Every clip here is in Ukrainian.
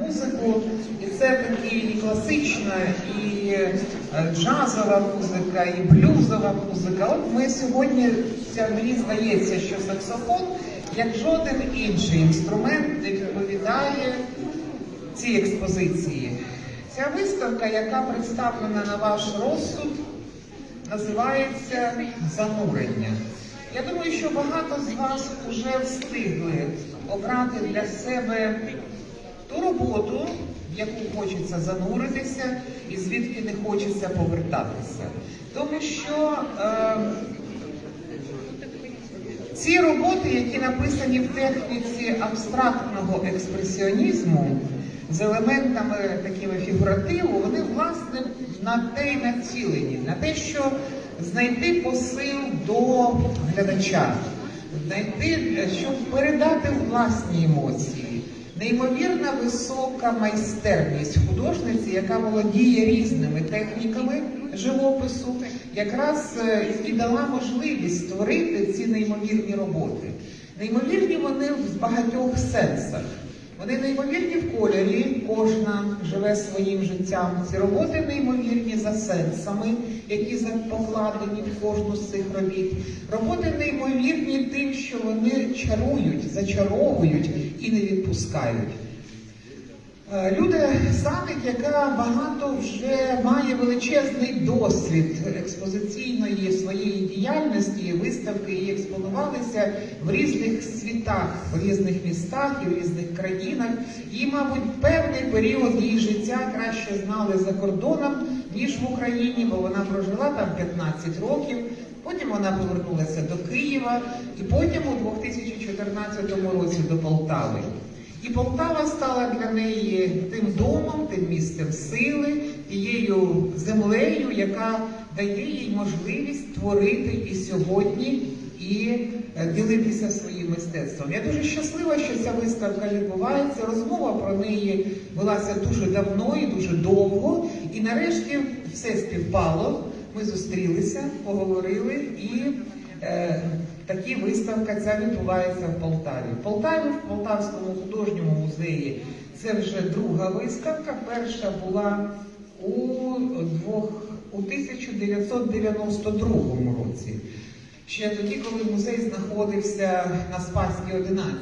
музику, і це таки і класична, і е, джазова музика, і блюзова музика. От ми сьогодні, мені здається, що саксофон, як жоден інший інструмент, відповідає цій експозиції. Ця виставка, яка представлена на ваш розсуд, називається Занурення. Я думаю, що багато з вас вже встигли обрати для себе ту роботу, в яку хочеться зануритися і звідки не хочеться повертатися. Тому що е, ці роботи, які написані в техніці абстрактного експресіонізму, з елементами такими фігуративу, вони власне на те й націлені, на те, що знайти посил до глядача, знайти, е, щоб передати власні емоції. Неймовірна висока майстерність художниці, яка володіє різними техніками живопису, якраз е, і дала можливість створити ці неймовірні роботи. Неймовірні вони в багатьох сенсах. Вони неймовірні в кольорі, кожна живе своїм життям. Ці роботи неймовірні за сенсами, які покладені в кожну з цих робіт. Роботи неймовірні тим, що вони чарують, зачаровують і не відпускають. Е, Люда Саник, яка багато вже має величезний досвід експозиційної своєї діяльності, виставки і експонувалися в різних світах, в різних містах і в різних країнах. І, мабуть, певний період її життя краще знали за кордоном, ніж в Україні, бо вона прожила там 15 років. Потім вона повернулася до Києва, і потім у 2014 році до Полтави. І Полтава стала для неї тим домом, тим місцем сили, тією землею, яка дає їй можливість творити і сьогодні, і е, ділитися своїм мистецтвом. Я дуже щаслива, що ця виставка відбувається. Розмова про неї велася дуже давно і дуже довго. І нарешті все співпало. Ми зустрілися, поговорили і. Е, Такі виставка ця відбувається в Полтаві. В Полтаві, в Полтавському художньому музеї, це вже друга виставка. Перша була у, двох, у 1992 році. Ще тоді, коли музей знаходився на Спаській 11.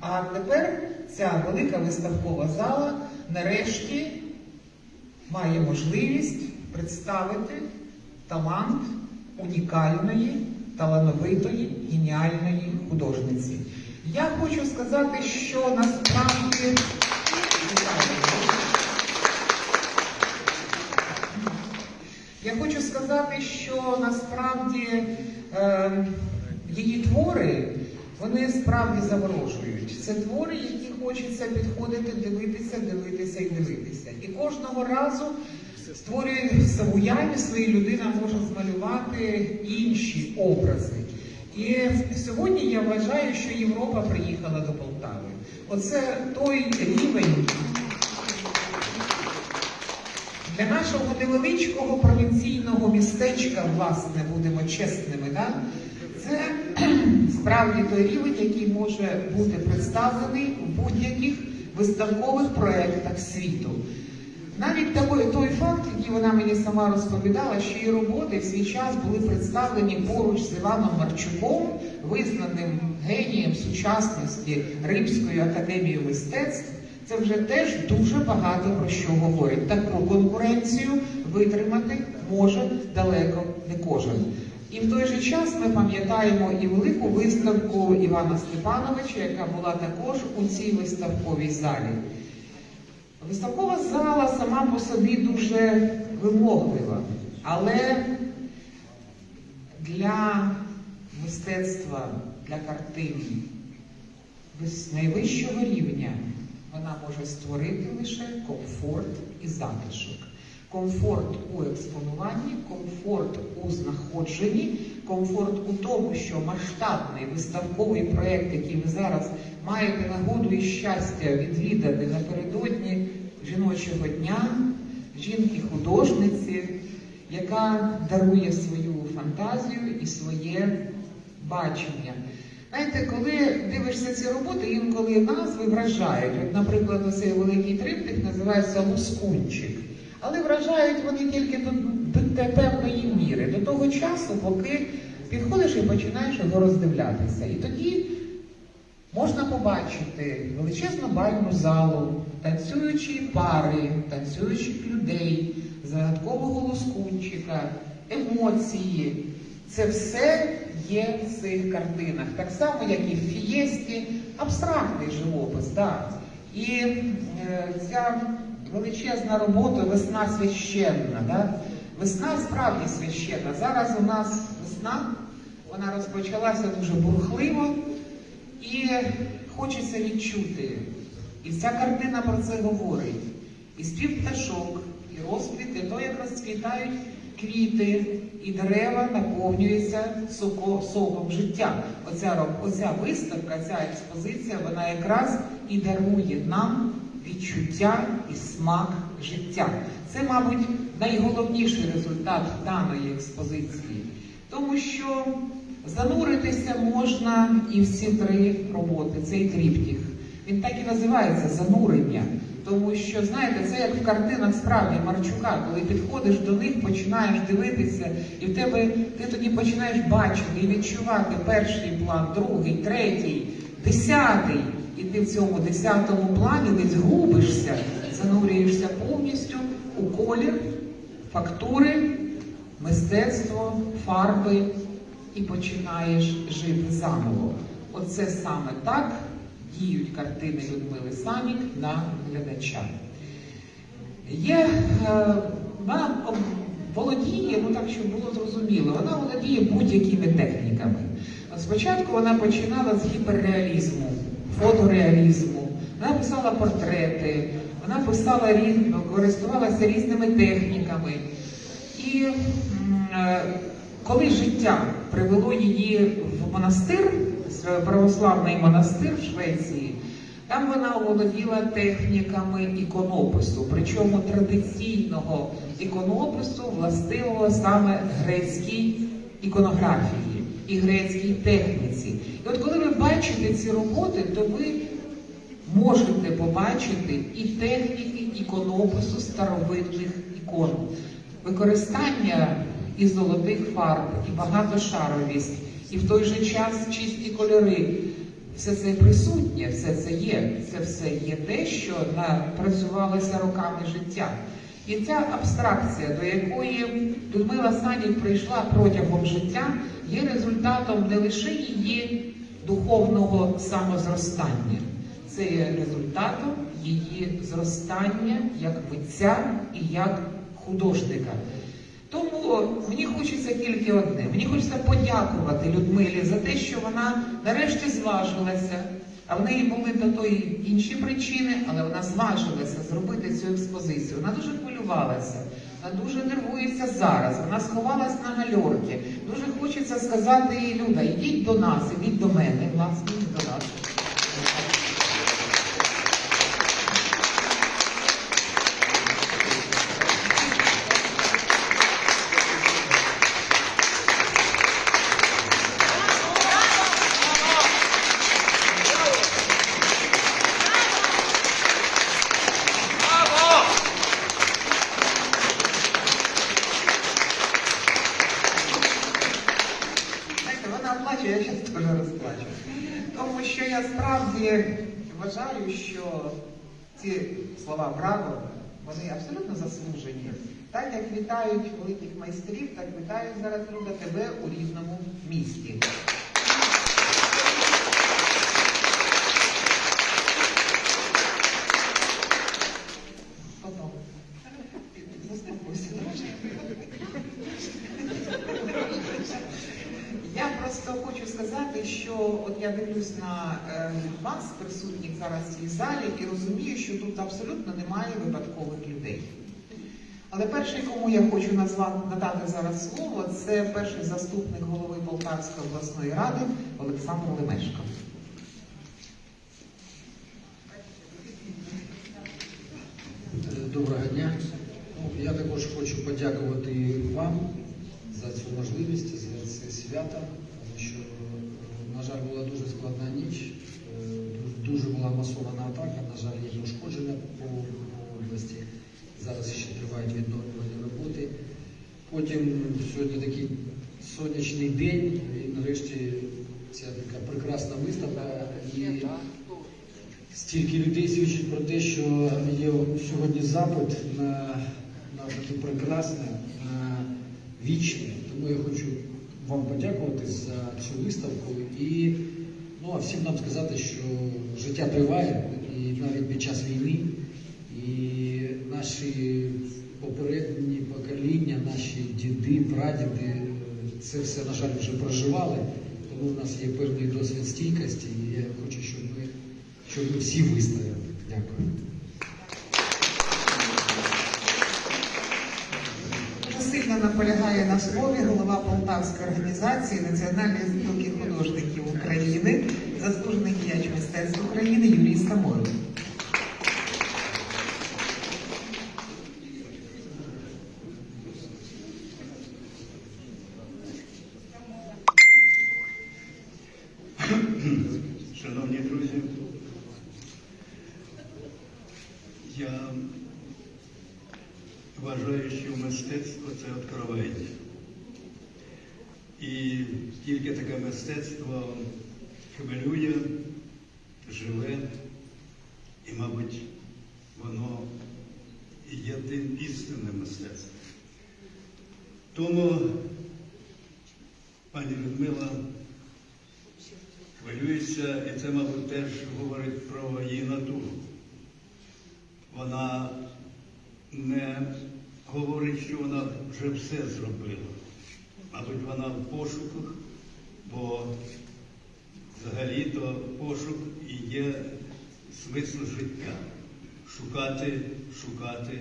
А тепер ця велика виставкова зала нарешті має можливість представити талант унікальної, талановитої, геніальної художниці. Я хочу сказати, що насправді я хочу сказати, що насправді е, її твори вони справді заворожують. Це твори, які хочеться підходити, дивитися, дивитися і дивитися. І кожного разу створює в уяві своїй людина може змалювати інші образи. І сьогодні я вважаю, що Європа приїхала до Полтави. Оце той рівень для нашого невеличкого провінційного містечка, власне, будемо чесними, да? це справді той рівень, який може бути представлений у будь-яких виставкових проєктах світу. Навіть той, той факт, який вона мені сама розповідала, що її роботи в свій час були представлені поруч з Іваном Марчуком, визнаним генієм сучасності Римською академією мистецтв. Це вже теж дуже багато про що говорить. Таку конкуренцію витримати може далеко не кожен. І в той же час ми пам'ятаємо і велику виставку Івана Степановича, яка була також у цій виставковій залі. Виставкова зала сама по собі дуже вимоглива, але для мистецтва, для картин найвищого рівня вона може створити лише комфорт і затишок. Комфорт у експонуванні, комфорт у знаходженні, комфорт у тому, що масштабний виставковий проєкт, який ви зараз маєте нагоду і щастя відвідати напередодні жіночого дня, жінки-художниці, яка дарує свою фантазію і своє бачення. Знаєте, коли дивишся ці роботи, інколи назви вражають. От, наприклад, оцей великий триптих називається Лускунчик. Але вражають вони тільки до, до певної міри, до того часу, поки підходиш і починаєш його роздивлятися. І тоді можна побачити величезну бальну залу, танцюючі пари, танцюючих людей, загадкового лоскунчика, емоції. Це все є в цих картинах. Так само, як і в фієсті, абстрактний живопис. Да. І е, ця величезна робота весна священна. Да? Весна справді священна. Зараз у нас весна, вона розпочалася дуже бурхливо. І хочеться відчути. І ця картина про це говорить. І спів пташок, і розквіт, і то, як розцвітають квіти, і дерева наповнюються соко, соком життя. Оця, оця виставка, ця експозиція, вона якраз і дарує нам відчуття і смак життя. Це, мабуть, найголовніший результат даної експозиції. Тому що зануритися можна і в ці три роботи, цей тріптіх. Він так і називається занурення. Тому що, знаєте, це як в картинах справді Марчука, коли підходиш до них, починаєш дивитися, і в тебе ти тоді починаєш бачити і відчувати перший план, другий, третій, десятий. І ти в цьому десятому плані десь губишся, занурюєшся повністю у колір, фактури, мистецтво, фарби і починаєш жити заново. Оце саме так діють картини Людмили Санік на глядача. Є, е, вона володіє, ну так щоб було зрозуміло, вона володіє будь-якими техніками. Спочатку вона починала з гіперреалізму, фотореалізму, вона писала портрети, вона писала різ- користувалася різними техніками. І е, коли життя привело її в монастир, православний монастир в Швеції, там вона оволоділа техніками іконопису, причому традиційного іконопису, властивого саме грецькій іконографії і грецькій техніці. І от коли ви бачите ці роботи, то ви можете побачити і техніки іконопису старовинних ікон, використання і золотих фарб, і багатошаровість, і в той же час чисті кольори. Все це присутнє, все це є. Це все є те, що напрацювалося роками життя. І ця абстракція, до якої Людмила Санік прийшла протягом життя, є результатом не лише її духовного самозростання, це є результатом її зростання як митця і як художника. Тому мені хочеться тільки одне. Мені хочеться подякувати Людмилі за те, що вона нарешті зважилася. А в неї були до тої інші причини, але вона зважилася зробити цю експозицію. Вона дуже хвилювалася, вона дуже нервується зараз. Вона сховалась на гальорки. Дуже хочеться сказати їй, Люда, йдіть до нас, ідіть до мене, власне, до нас. Знаєте, вона плаче, я зараз теж розплачу. Тому що я справді вважаю, що ці слова браво, вони абсолютно заслужені. Так як вітають великих майстрів, так вітають зараз друга тебе у рідному місті. Потом. Заспокойся. Я просто хочу сказати, що от я дивлюсь на е, вас, присутніх зараз в і розумію, що тут абсолютно немає випадкових людей. Але перший, кому я хочу назвати, надати зараз слово, це перший заступник голови Полтавської обласної ради Олександр Лемешко. Доброго дня. Я також хочу подякувати вам за цю можливість, за це свято, тому що, на жаль, була дуже складна ніч. Дуже була масована атака, на жаль, є пошкодження по області. Зараз ще тривають відновлювальні роботи. Потім сьогодні такий сонячний день, і нарешті ця така прекрасна виставка. І стільки людей свідчить про те, що є сьогодні запит на, на таке прекрасне, на вічне. Тому я хочу вам подякувати за цю виставку і ну, а всім нам сказати, що життя триває і навіть під час війни. І наші попередні покоління, наші діди, прадіди це все, на жаль, вже проживали. Тому в нас є певний досвід стійкості, і я хочу, щоб ми, щоб ми всі вистояли. Дякую. Сильно наполягає на слові голова Полтавської організації Національної спілки художників України, України Юрій Шановні друзі, я вважаю, що мистецтво це откровення. І тільки таке мистецтво хвилює, живе, і, мабуть, воно є тим істинним мистецтвом. Тому, пані Людмила, хвилюється, і це, мабуть, теж говорить про її натуру. Вона не говорить, що вона вже все зробила. Мабуть, вона в пошуках, бо взагалі-то пошук і є смисл життя. Шукати, шукати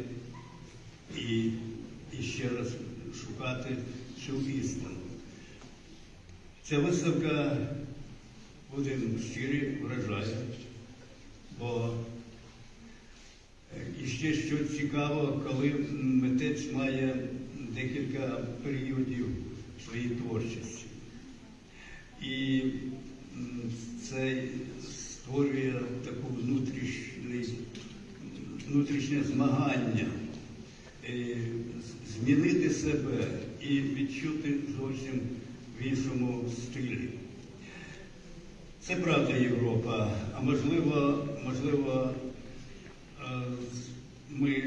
і, і ще раз шукати цю істину. Ця виставка будемо щирі, вражає, бо е, і ще що цікаво, коли митець має декілька періодів своєї творчості. І м, це створює таку внутрішнє змагання, е, змінити себе і відчути зовсім в іншому стилі. Це правда Європа, а можливо, можливо, е, ми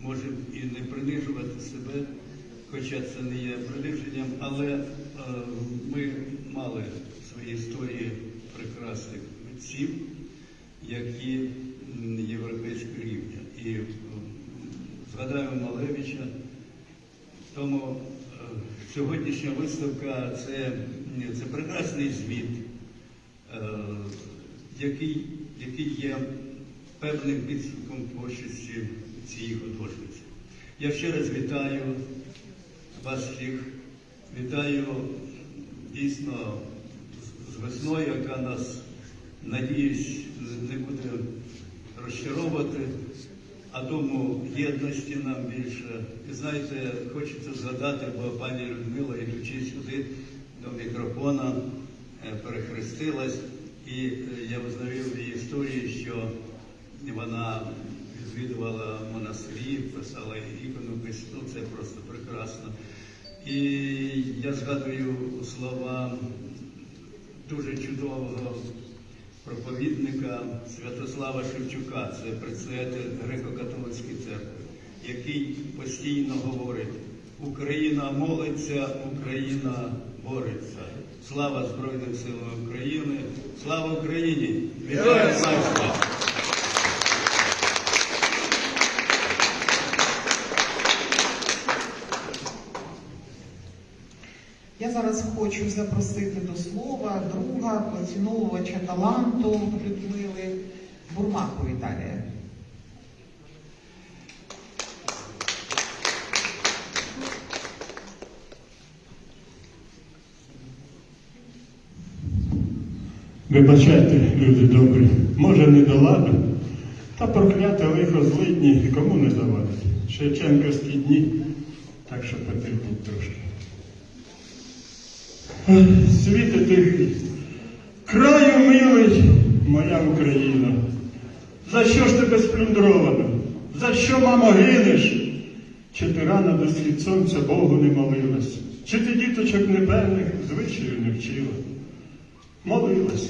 можемо і не принижувати себе, хоча це не є приниженням, але е, ми мали в своїй історії прекрасних митців, які європейського рівня. І м, згадаємо Малевича, тому е, сьогоднішня виставка це, це прекрасний звіт, е, який, який є певним підсумком творчості цієї художниці. Я ще раз вітаю вас всіх, вітаю дійсно з весною, яка нас, надіюсь, не буде розчаровувати а тому єдності нам більше. І знаєте, хочеться згадати, бо пані Людмила, йдучи сюди до мікрофона, е, перехрестилась, і е, я визнаю в її історії, що вона відвідувала монастирі, писала іконопис, ну це просто прекрасно. І я згадую слова дуже чудового проповідника Святослава Шевчука, це председатель греко-католицької церкви, який постійно говорить: Україна молиться, Україна бореться. Слава Збройним силам України! Слава Україні! Вітаю майстра! Я зараз хочу запросити до слова друга поціновувача таланту Людмили Бурмаку Віталія. Вибачайте, люди добрі, може не до ладу, та прокляте лихо злидні кому не завадить. Шевченківські дні, так що потерпіть трошки. Світи тихий, Краю милий, моя Україна, за що ж тебе сплюндровано? За що, мамо, гинеш? Чи ти рано до схід сонця Богу не молилась? Чи ти діточок непевних звичаю не вчила? Молилась,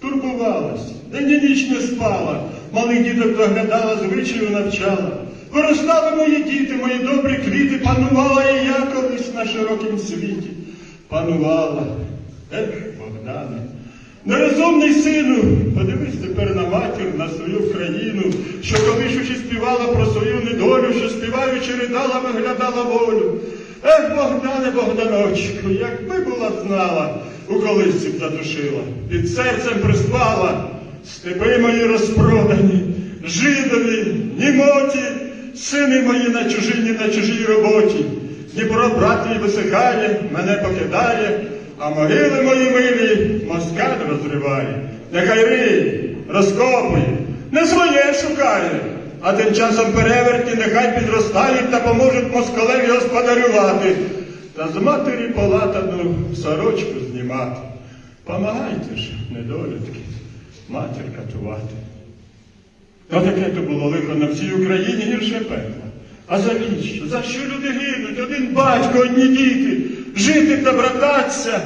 турбувалась, день і ніч не спала, малих діток доглядала, звичаю навчала. Виростали мої діти, мої добрі квіти, панувала і я колись на широкім світі. Панувала. Ех, Богдане, нерозумний сину, подивись тепер на матір, на свою країну, що колишучи співала про свою недолю, що співаючи ридала, виглядала волю. Ех, Богдане, Богданочку, якби була знала, у колисці б задушила, під серцем приспала, степи мої розпродані, жидові, німоті, сини мої на чужині, на чужій роботі. Дніпро брат мій висихає, мене покидає, а могили мої милі москаль розриває. Нехай риє, розкопує, не своє шукає, а тим часом переверті нехай підростають та поможуть москалеві господарювати, та з матері полатану сорочку знімати. Помагайте ж, недолюдки, матір катувати. Та таке то було лихо на всій Україні гірше пекла. А завіщо? За що люди гинуть? Один батько, одні діти, жити та брататися.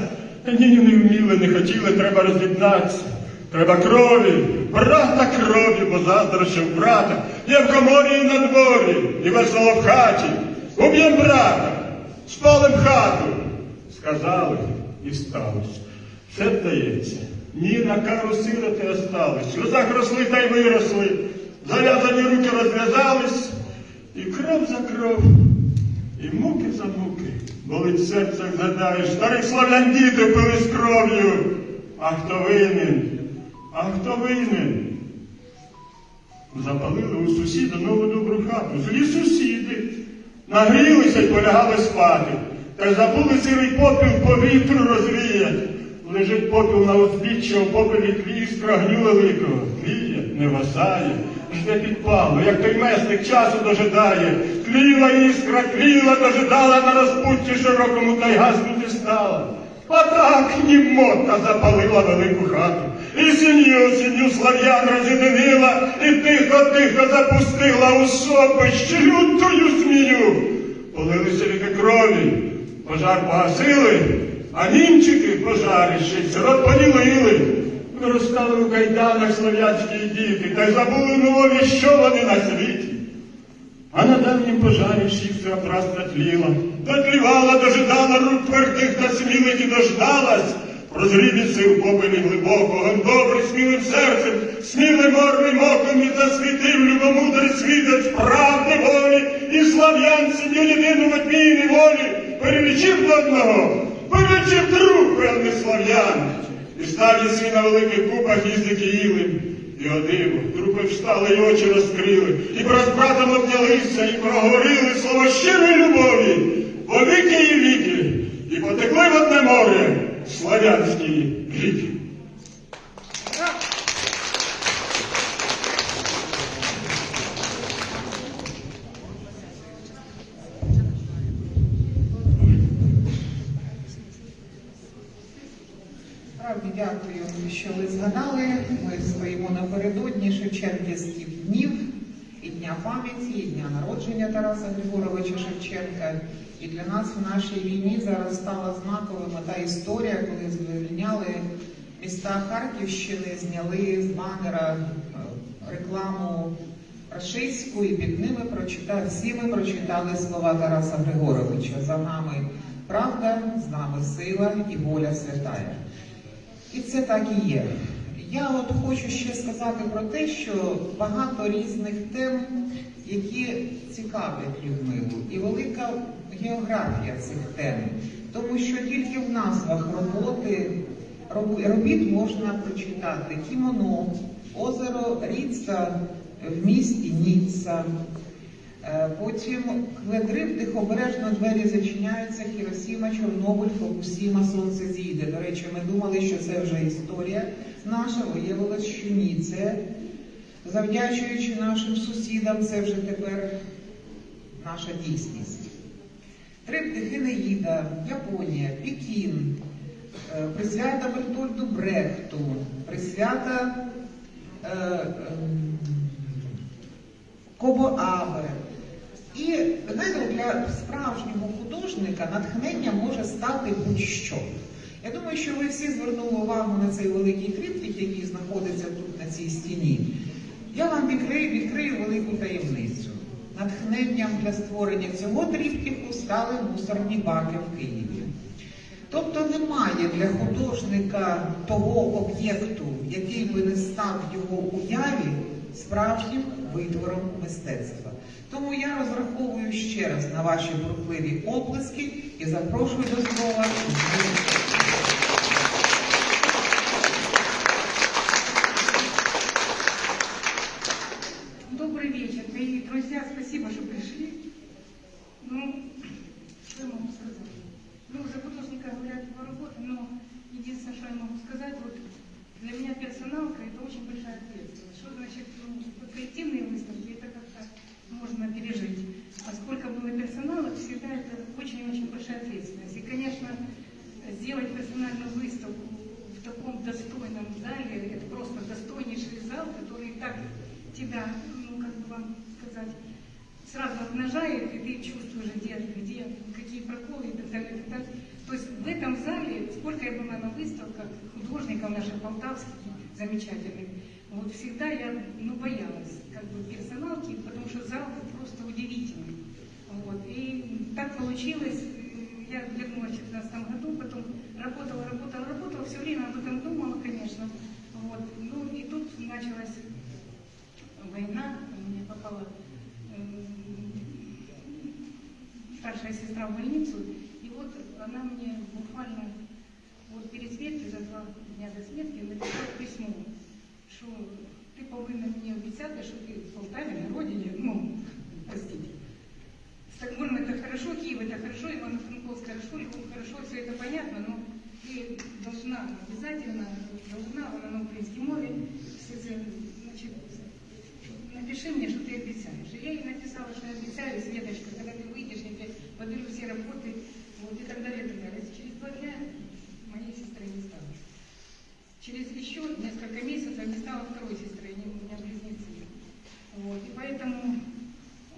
Ні, не вміли, не хотіли, треба роз'єднатися. Треба крові, брата крові, бо заздрощів брата. Є в коморі і на дворі, і весело в хаті. Уб'єм брата, спалим хату. Сказали і сталося. Все вдається. Ні, на кару сироти остались. В сльозах росли та й виросли. Зав'язані руки розв'язались, і кров за кров, і муки за муки. Болить серце, згадаєш, старих славян діти пили з кров'ю. А хто винен? А хто винен? Запалили у сусіда нову добру хату. Злі сусіди. Нагрілися й полягали спати. Та забули сирий попіл по вітру. Лежить попіл на узбіччя, у попелі іскра гню великого. Тліє, не васає, жде підпалу, як той месник часу дожидає. Тліла іскра, тліла, дожидала на розпутті широкому та й гаснути стала. А так німота запалила велику хату. І сім'ю, сім'ю слав'ян роз'єдинила, і тихо-тихо запустила у сопище лютою змію. Полилися ріки крові, пожар погасили, а німчики пожарище сирот поділили. Виростали у кайданах слов'янські діти, та й забули нові, що вони на світі. А на давнім пожарі всіх прекрасно тліла, дотлівала, дожидала рук твердих та смілих і дождалась. Прозрібі сил попелі глибоко, он добрий, смілим серцем, смілим орним оком і засвітив любомудрий світець правди волі і слав'ян сім'ю єдину в одній волі, перелічив до одного, перелічив друг певний слав'ян. І став єси на великих купах їзди Київим. І одиво, трупи встали і очі розкрили, і про братом обнялися, і проговорили слово щирої любові, по віки і віки, і потекли в одне море славянські ріки. Справді дякую, що ви згадали. Ми стоїмо напередодні Шевченківських днів і Дня пам'яті, і Дня народження Тараса Григоровича Шевченка. І для нас в нашій війні зараз стала знаковим та історія, коли звільняли міста Харківщини, зняли з банера е, рекламу рашистську і під ними прочитали, всі ми прочитали слова Тараса Григоровича. За нами правда, з нами сила і воля святая. І це так і є. Я от хочу ще сказати про те, що багато різних тем, які цікавлять Людмилу, і велика географія цих тем, тому що тільки в назвах роботи робіт можна прочитати кімоно, озеро Ріца в місті Ніцца. Е, Потім квадрив обережно двері зачиняються, Хіросіма, Чорнобиль, Фокусіма, Сонце зійде. До речі, ми думали, що це вже історія наша, виявилось, що ні. Це завдячуючи нашим сусідам, це вже тепер наша дійсність. Триптих Енеїда, Японія, Пекін, е, присвята Бертольду Брехту, присвята е, ем, Кобо Абе. І знаєте, для справжнього художника натхнення може стати будь-що. Я думаю, що ви всі звернули увагу на цей великий триптик, який знаходиться тут на цій стіні. Я вам відкрию, відкрию велику таємницю. Натхненням для створення цього триптику стали мусорні баки в Києві. Тобто немає для художника того об'єкту, який би не став його уяві справжнім витвором мистецтва. Тому я розраховую ще раз на ваші бурхливі оплески і запрошую до слова. Очень большая ответственность. Что значит, ну, коллективные выставки, это как-то можно пережить. А сколько было персонала, всегда это очень-очень большая ответственность. И, конечно, сделать персональную выставку в таком достойном зале, это просто достойнейший зал, который так тебя, ну, как бы вам сказать, сразу обнажает, и ты чувствуешь, где, где, какие проколы и так далее, и так далее. То есть в этом зале, сколько я была на выставках художников наших полтавских, замечательных, вот всегда я, ну, боялась, как бы, персоналки, потому что зал просто удивительный. Вот. И так получилось, э, я вернулась в 2014 году, потом работала, работала, работала, все время об этом думала, конечно. Вот. Ну и тут началась война, мне попала эм, старшая сестра в больницу, и вот она мне буквально вот перед смертью, за два дня до смерти, написала письмо, що ти повинна мені обіцяти, що ти в Полтаві на родині, ну, простите. Стокгольм это хорошо, Киев это хорошо, Ивано-Франковск хорошо, Львов хорошо, все это понятно, но ты должна обязательно, должна, она на украинском мове, все это, значит, напиши мне, что ты обещаешь. И я ей написала, что я обещаю, Светочка, когда ты выйдешь, я тебе подарю все работы, вот, и так далее, и так далее. Через два дня моей сестры не стало. Через еще несколько месяцев не стало второй сестры, они у меня близнецы. Вот, и поэтому,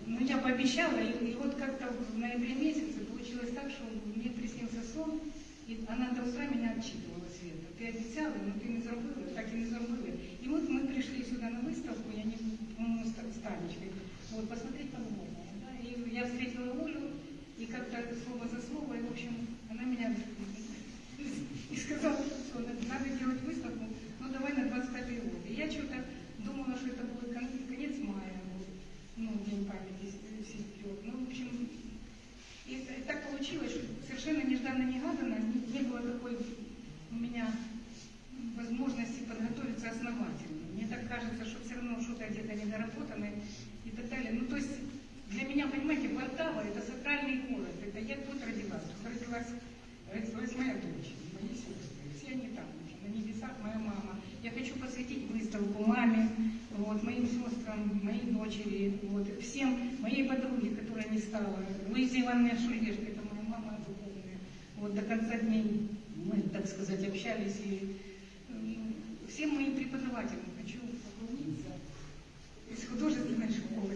ну, я пообещала, и, и вот как-то в ноябре месяце получилось так, что мне приснился сон, и она до утра меня отчитывала, Света. Ты обещала, но ты не забыла, так и не забыла. И вот мы пришли сюда на выставку, я не, по-моему, вот, посмотреть по-новому. Да? И я встретила Олю, и как-то слово за слово, и, в общем, Ивановне Шульгешко, это моя мама духовная. Вот до конца дней мы, так сказать, общались. И м, всем моим преподавателям хочу поклониться из художественной школы.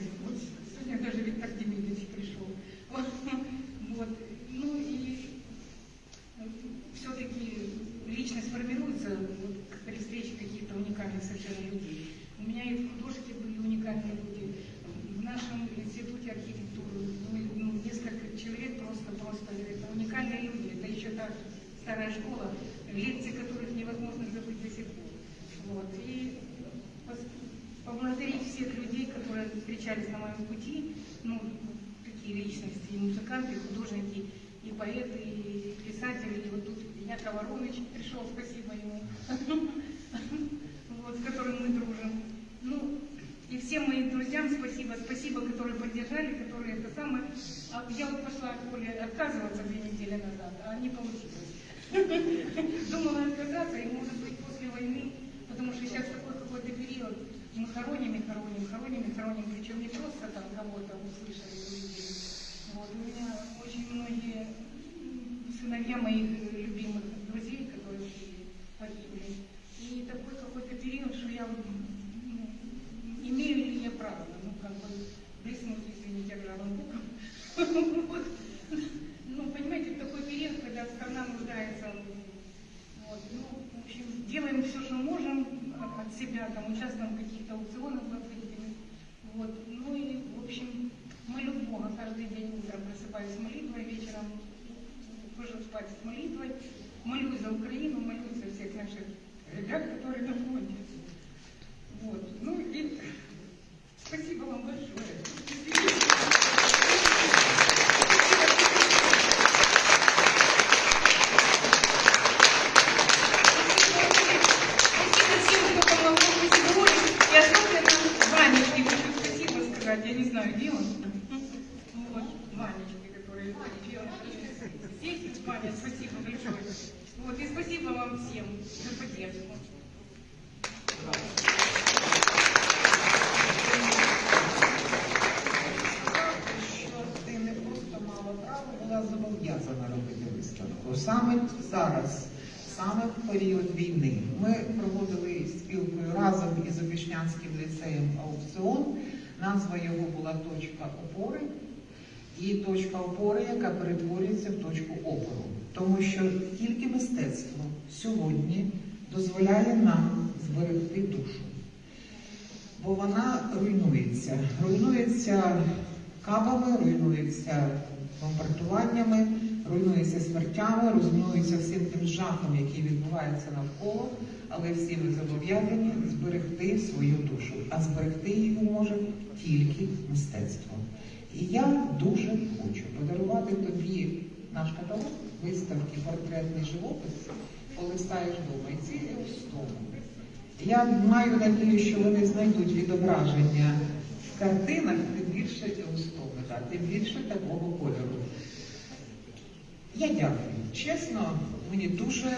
друзьям спасибо, спасибо, которые поддержали, которые это самое. А я вот пошла от Коли отказываться две недели назад, а не получилось. Думала отказаться, и может быть после войны, потому что сейчас такой какой-то период. Мы хороним и хороним, хороним и хороним, причем не просто там кого-то услышали людей. Вот у меня очень многие сыновья моих любимых друзей, которые погибли. И такой какой-то период, что я лондиком. Вот. Ну, понимаете, такой период, когда страна нуждается. Вот. Ну, в общем, делаем все, что можем от себя, там, участвуем в каких-то аукционах благотворительных. Вот. Ну и, в общем, молю Бога, каждый день утром просыпаюсь с молитвой, вечером тоже спать с молитвой, молюсь за Украину, молюсь за всех наших ребят, которые там ходят. Вот. Ну и спасибо вам большое. Із Опішнянським ліцеєм аукціон. Назва його була точка опори. І точка опори, яка перетворюється в точку опору. Тому що тільки мистецтво сьогодні дозволяє нам зберегти душу бо вона руйнується. Руйнується кабами, руйнується бомбардуваннями, руйнується смертями, руйнується всім тим жахом, який відбувається навколо, але всі ми зобов'язані зберегти свою душу. А зберегти її може тільки мистецтво. І я дуже хочу подарувати тобі наш каталог виставки портретний живопис, полистаєш вдома. І ці Еустоми. Я маю надію, що вони знайдуть відображення в картинах, тим більше Еустомика, тим більше такого кольору. Я дякую. Чесно, мені дуже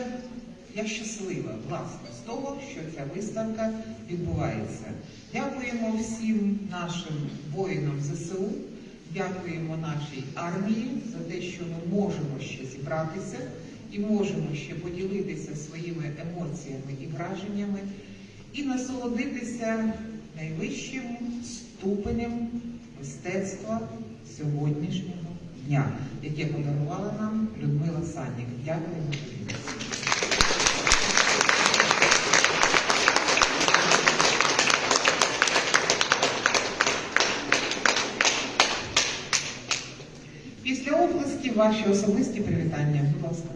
я щаслива, власне, з того, що ця виставка відбувається. Дякуємо всім нашим воїнам ЗСУ, дякуємо нашій армії за те, що ми можемо ще зібратися і можемо ще поділитися своїми емоціями і враженнями і насолодитися найвищим ступенем мистецтва сьогоднішнього дня, яке подарувала нам Людмила Саннік. Дякуємо ваші особисті привітання. Будь ласка.